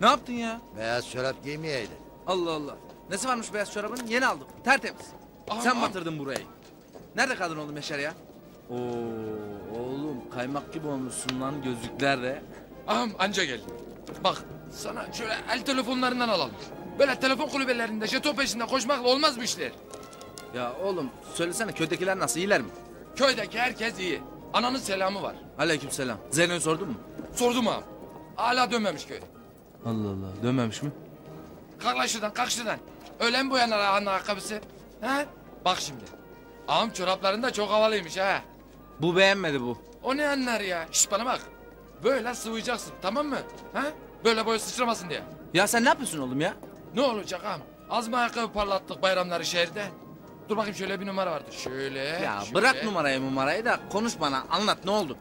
Ne yaptın ya? Beyaz çorap giymeyeydin. Allah Allah. Nesi varmış beyaz çorabın? Yeni aldım. Tertemiz. Sen Aman. batırdın burayı. Nerede kaldın oğlum Yaşar ya? Oo oğlum kaymak gibi olmuşsun lan gözlükler de. Ağam anca gel. Bak sana şöyle el telefonlarından alalım. Böyle telefon kulübelerinde jeton peşinde koşmakla olmaz bu işler. Ya oğlum söylesene köydekiler nasıl iyiler mi? Köydeki herkes iyi. Ananın selamı var. Aleykümselam. Zeyno'yu sordun mu? Sordum ağam. Hala dönmemiş köy. Allah Allah dönmemiş mi? Kalk lan şuradan kalk şuradan. Öyle mi boyanır ağanın ayakkabısı? He? Bak şimdi. Ağam çorapların da çok havalıymış ha. Bu beğenmedi bu. O ne anlar ya? Şş bana bak. Böyle sıvayacaksın tamam mı? Ha? Böyle boya sıçramasın diye. Ya sen ne yapıyorsun oğlum ya? Ne olacak ağam? Az mı ayakkabı parlattık bayramları şehirde? Dur bakayım şöyle bir numara vardır. Şöyle. Ya şöyle. bırak numarayı numarayı da konuş bana anlat ne oldu?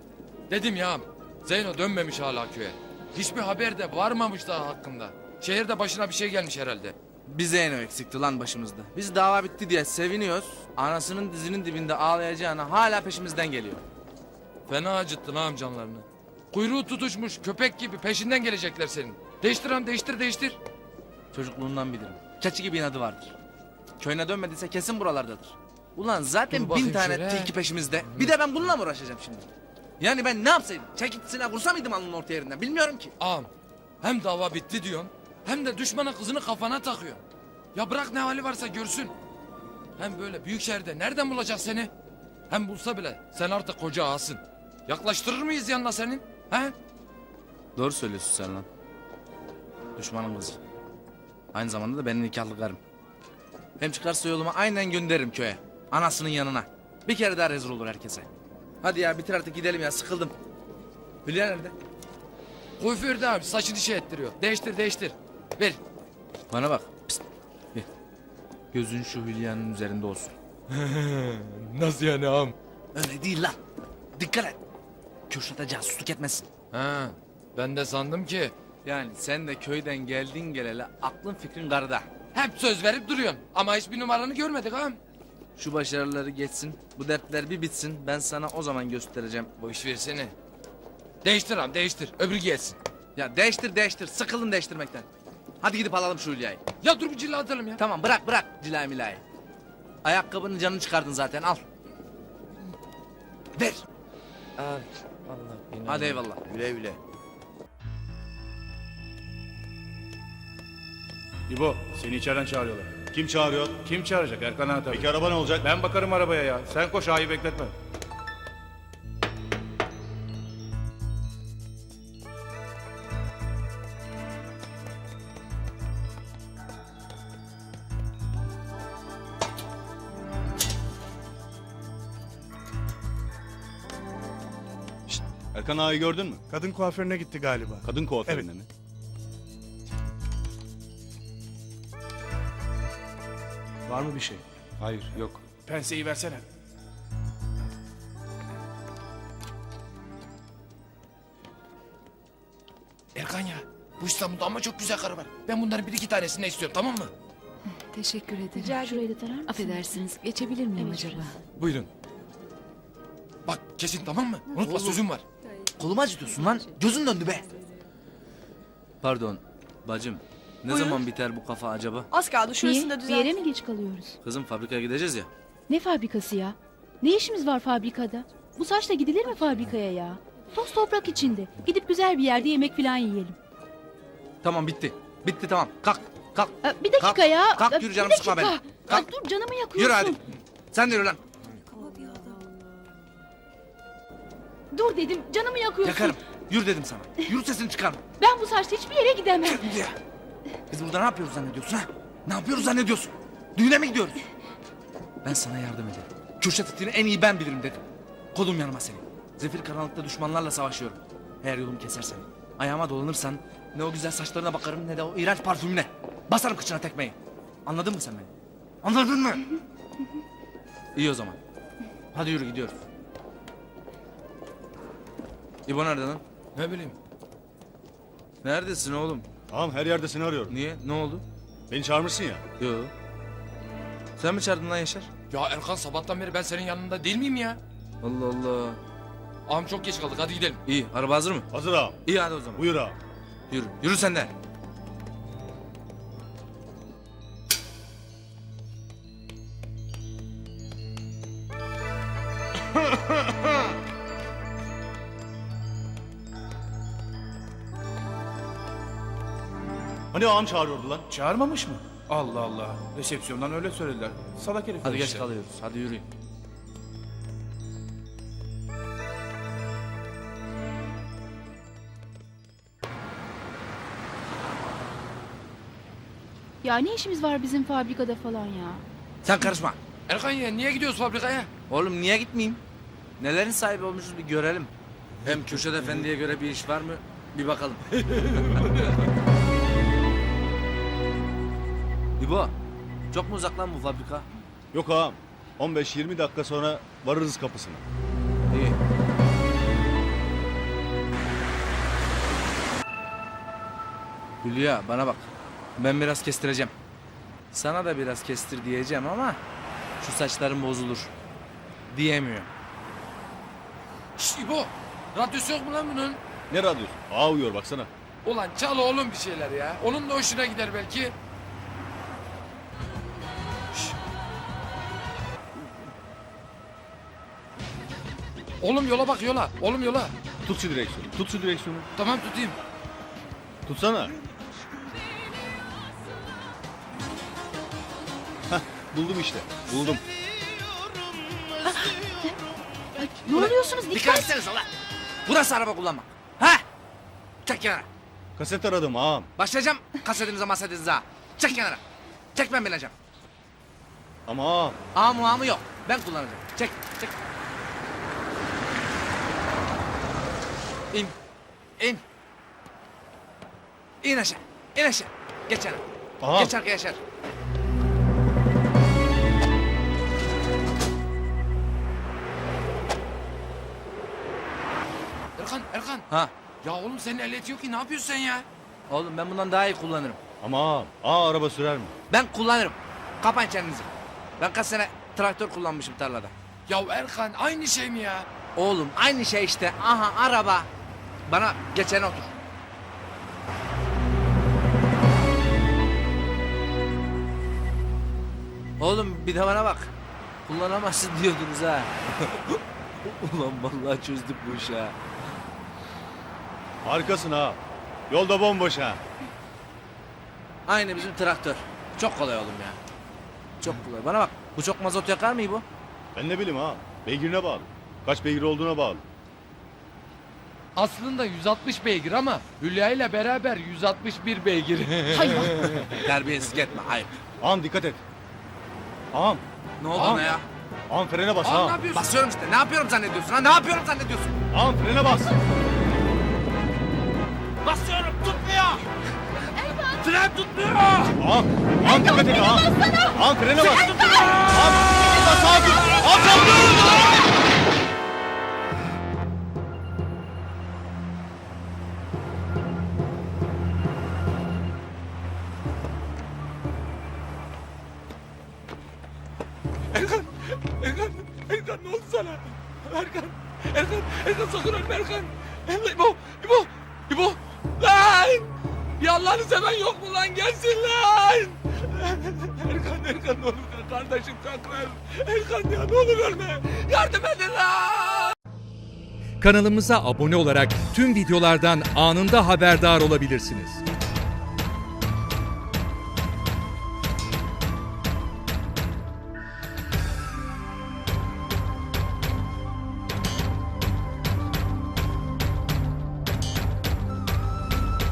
Dedim ya ağam. Zeyno dönmemiş hala köye. Hiçbir haber de varmamış daha hakkında. Şehirde başına bir şey gelmiş herhalde. Bir Zeyno eksikti lan başımızda. Biz dava bitti diye seviniyoruz. Anasının dizinin dibinde ağlayacağına hala peşimizden geliyor. Fena acıttın ağam canlarını. Kuyruğu tutuşmuş köpek gibi peşinden gelecekler senin. Değiştir ağam değiştir değiştir. Çocukluğundan bilirim. Keçi gibi inadı vardır. Köyüne dönmediyse kesin buralardadır. Ulan zaten bin bakayım tane şöyle. tilki peşimizde. Bir de ben bununla mı uğraşacağım şimdi? Yani ben ne yapsaydım? Çekittisine vursa mıydım alnının orta yerinden? Bilmiyorum ki. Ağam hem dava bitti diyorsun hem de düşmanın kızını kafana takıyorsun. Ya bırak ne hali varsa görsün. Hem böyle büyük şehirde nereden bulacak seni? Hem bulsa bile sen artık koca ağasın. Yaklaştırır mıyız yanına senin? He? Doğru söylüyorsun sen lan. Düşmanın kızı. Aynı zamanda da benim nikahlı karım. Hem çıkarsa yoluma aynen gönderirim köye. Anasının yanına. Bir kere daha rezil olur herkese. Hadi ya bitir artık gidelim ya sıkıldım. Hülya nerede? Kuaförde abi saçını şey ettiriyor. Değiştir değiştir. Ver. Bana bak. Pist. Gözün şu Hülya'nın üzerinde olsun. Nasıl yani ağam? Öyle değil lan. Dikkat et. Kürşat'a casusluk etmesin. Ha, ben de sandım ki Yani sen de köyden geldin geleli aklın fikrin karıda. hep söz verip duruyorsun. Ama hiçbir numaranı görmedik ağam. Şu başarıları geçsin, bu dertler bir bitsin. Ben sana o zaman göstereceğim. Boş versene. Değiştir ağam değiştir. Öbürü gelsin. Ya değiştir değiştir, sıkılın değiştirmekten. Hadi gidip alalım şu Hülya'yı. Ya dur bir cilla atalım ya. Tamam bırak bırak Cilay Milay'ı. Ayakkabının canını çıkardın zaten al. Ver. Allah beni. Hadi eyvallah. Güle güle. İbo seni içeriden çağırıyorlar. Kim çağırıyor? Kim çağıracak Erkan Ağa tabii. Peki araba ne olacak? Ben bakarım arabaya ya. Sen koş ağayı bekletme. Erkan ağayı gördün mü? Kadın kuaförüne gitti galiba. Kadın kuaförüne Evet. mi? Var mı bir şey? Hayır yok. Penseyi versene. Erkan ya. Bu İstanbul'da ama çok güzel karı var. Ben bunların bir iki tanesini istiyorum tamam mı? Teşekkür ederim. Rica Şurayı da tarar mısın? Affedersiniz, geçebilir miyim Evet, acaba? Buyurun. Bak kesin tamam mı? Unutma sözüm var. Kolumu acıtıyorsun lan. Gözün döndü be. Pardon bacım. Ne zaman biter bu kafa acaba? Az kaldı şurasını da Niye? Bir yere mi geç kalıyoruz? Kızım fabrikaya gideceğiz ya. Ne fabrikası ya? Ne işimiz var fabrikada? Bu saçla gidilir mi fabrikaya ya? Toz toprak içinde. Gidip güzel bir yerde yemek falan yiyelim. Tamam bitti. Bitti tamam. Kalk. Kalk. Aa, bir dakika Kalk, ya. kalk, Aa, yürü canım, bir sıkma dakika. beni. Kalk. Aa, dur canımı yakıyorsun. Yürü hadi. Sen de yürü lan. Dur dedim canımı yakıyorsun. Yakarım. Yürü dedim sana. Yürü sesini çıkarma. Ben bu saçla hiçbir yere gidemem. Ya. Biz burada ne yapıyoruz zannediyorsun ha? Ne yapıyoruz zannediyorsun? Düğüne mi gidiyoruz? Ben sana yardım ederim. Kürşat itini en iyi ben bilirim dedim. Kolum yanıma senin. Zefir karanlıkta düşmanlarla savaşıyorum. Eğer yolumu kesersen, ayağıma dolanırsan ne o güzel saçlarına bakarım ne de o iğrenç parfümüne. Basarım kıçına tekmeyi. Anladın mı sen beni? Anladın mı? İyi o zaman. Hadi yürü gidiyoruz. İbo nerede lan? Ne bileyim. Neredesin oğlum? Tamam her yerde seni arıyorum. Niye? Ne oldu? Beni çağırmışsın ya. Yo. Sen mi çağırdın lan Yaşar? Ya Erkan sabahtan beri ben senin yanında değil miyim ya? Allah Allah. Ağam çok geç kaldık hadi gidelim. İyi araba hazır mı? Hazır ağam. İyi hadi o zaman. Buyur ağam. Yürü. Yürü sen de. Hani ağam çağırıyordu lan? Çağırmamış mı? Allah Allah. Resepsiyondan öyle söylediler. Salak herif. Hadi geç işte. kalıyoruz. Hadi yürüyün. Ya ne işimiz var bizim fabrikada falan ya? Sen karışma. Erkan ya niye gidiyoruz fabrikaya? Oğlum niye gitmeyeyim? Nelerin sahibi olmuşuz bir görelim. Hem Kürşat Efendi'ye göre bir iş var mı? Bir bakalım. İbo, çok mu uzak lan bu fabrika? Yok ağam. 15-20 dakika sonra varırız kapısına. İyi. Hülya bana bak. Ben biraz kestireceğim. Sana da biraz kestir diyeceğim ama şu saçların bozulur. Diyemiyor. Şşt İbo. Radyosu yok mu lan bunun? Ne radyosu? Ağa uyuyor baksana. Ulan çal oğlum bir şeyler ya. Onun da hoşuna gider belki. Oğlum yola bak yola. Oğlum yola. Tut şu direksiyonu. Tut şu direksiyonu. Tamam tutayım. Tutsana. Hah buldum işte. Buldum. Ay, ne oluyorsunuz? Dikkat Dikkat. etsenize lan. Burası araba kullanmak. Ha? Çek kenara. Kaset aradım ağam. Başlayacağım kasetinize masetinize ha. Çek kenara. Çek ben bileceğim. Ama ağam. Ağamı ağamı yok. Ben kullanacağım. Çek çek. İn. İn. İn aşağı. İn aşağı. Geç yana. Ağam. Geç arkaya Yaşar. Erkan Erkan. Ha. Ya oğlum senin ehliyeti yok ki ne yapıyorsun sen ya? Oğlum ben bundan daha iyi kullanırım. Ama ağam. Ağa araba sürer mi? Ben kullanırım. Kapayın kendinizi. Ben kaç sene traktör kullanmışım tarlada. Ya Erkan aynı şey mi ya? Oğlum aynı şey işte. Aha araba. Bana geçene otur. Oğlum bir de bana bak. Kullanamazsın diyordunuz ha. Ulan vallahi çözdük bu işi ha. Harikasın ağam. Yolda bomboş ha. Aynı bizim traktör. Çok kolay oğlum ya. Çok kolay. Bana bak. Bu çok mazot yakar mı bu? Ben ne bileyim ağam. Beygirine bağlı. Kaç beygir olduğuna bağlı. Aslında 160 beygir ama Hülya ile beraber 161 beygir. Hayvan. Terbiyesizlik etme. Ayıp. Ağam dikkat et. Ağam. Ne oldu Aa. ona ya? Ağam frene bas Aa, ne ağam. yapıyorsun? Basıyorum işte. Ne yapıyorum zannediyorsun ha? Ne yapıyorum zannediyorsun? Ağam frene bas. Basıyorum tutmuyor. Tren tutmuyor. Ağam. Ağam dikkat et ağam. Ağam frene bas. Ağam. Bas ağam. Ağam çarpıyor. Erkan, Erkan sakın ölme Erkan. Erkan, İbo, İbo, İbo. Lan! Bir Allah'ını seven yok mu lan? Gelsin lan! Erkan, Erkan ne olur kardeşim saklan. Erkan ya ne olur ölme. Yardım edin lan! Kanalımıza abone olarak tüm videolardan anında haberdar olabilirsiniz.